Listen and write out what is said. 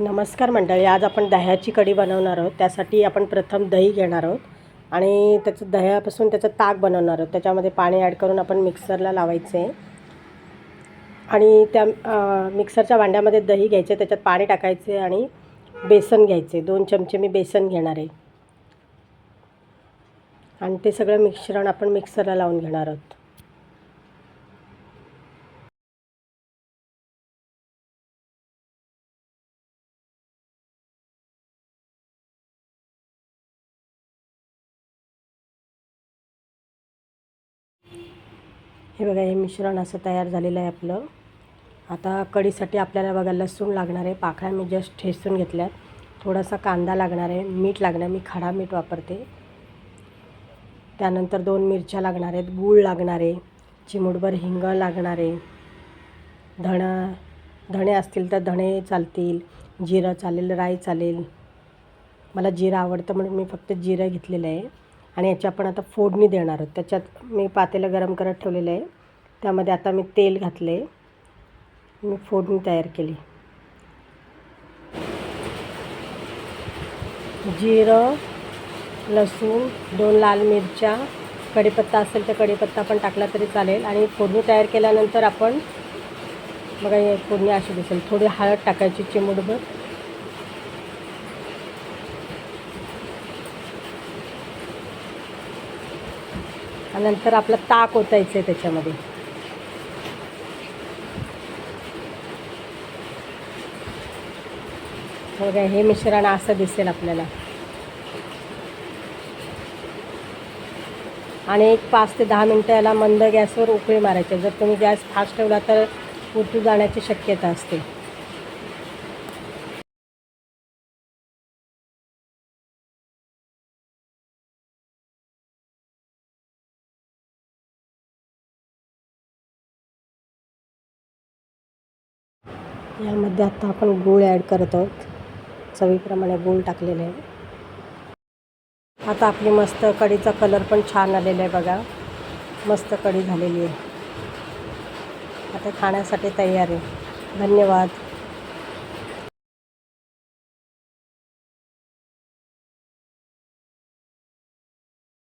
नमस्कार मंडळी आज आपण दह्याची कढी बनवणार आहोत. त्यासाठी आपण प्रथम दही घेणार आहोत आणि त्याचं दह्यापासून त्याचं ताक बनवणार आहोत. त्याच्यामध्ये पाणी ॲड करून आपण मिक्सरला लावायचं. आहे आणि त्या मिक्सरच्या भांड्यामध्ये दही घ्यायचे त्याच्यात पाणी टाकायचे आणि बेसन घ्यायचे. दोन चमचे मी बेसन घेणार आहे. आणि ते सगळं मिश्रण आपण मिक्सरला लावून घेणार आहोत. हे बघा हे मिश्रण असं तयार झालेलं आहे आपलं. आता कढीसाठी आपल्याला बघा लसूण लागणार आहे. पाखळ्या मी जस्ट ठेसून घेतल्यात. थोडासा कांदा लागणार आहे. मीठ लागणार मी खडा मीठ वापरते. त्यानंतर दोन मिरच्या लागणार आहेत. गूळ लागणार आहे. चिमूटभर हिंग लागणार आहे. धणा धणे असतील तर धणे चालतील. जिरं चालेल राई चालेल. मला जिरं आवडतं म्हणून मी फक्त जिरं घेतलेलं आहे. आणि याची आपण आता फोडणी देणार आहोत. त्याच्यात मी पातेलं गरम करत ठेवलेलं आहे. त्यामध्ये आता मी तेल घातले मी फोडणी तयार केली. जिरं लसूण दोन लाल मिरच्या कढीपत्ता असेल तर कढीपत्ता पण टाकला तरी चालेल. आणि फोडणी तयार केल्यानंतर आपण बघा हे फोडणी अशी दिसेल. थोडी हळद टाकायची चिमूटभर. नंतर आपलं ताक ओतायचं आहे त्याच्यामध्ये. बघा हे मिश्रण असं दिसेल आपल्याला. आणि एक पाच ते दहा मिनटं याला मंद गॅसवर उकळी मारायचे. जर तुम्ही गॅस फास्ट ठेवला तर उतू जाण्याची शक्यता असते. यामध्ये आत्ता आपण गूळ ॲड करत आहोत. चवीप्रमाणे गूळ टाकलेले आहे. आता आपली मस्त कढीचा कलर पण छान आलेला आहे बघा. मस्त कढी झालेली आहे. आता खाण्यासाठी तयार आहे. धन्यवाद.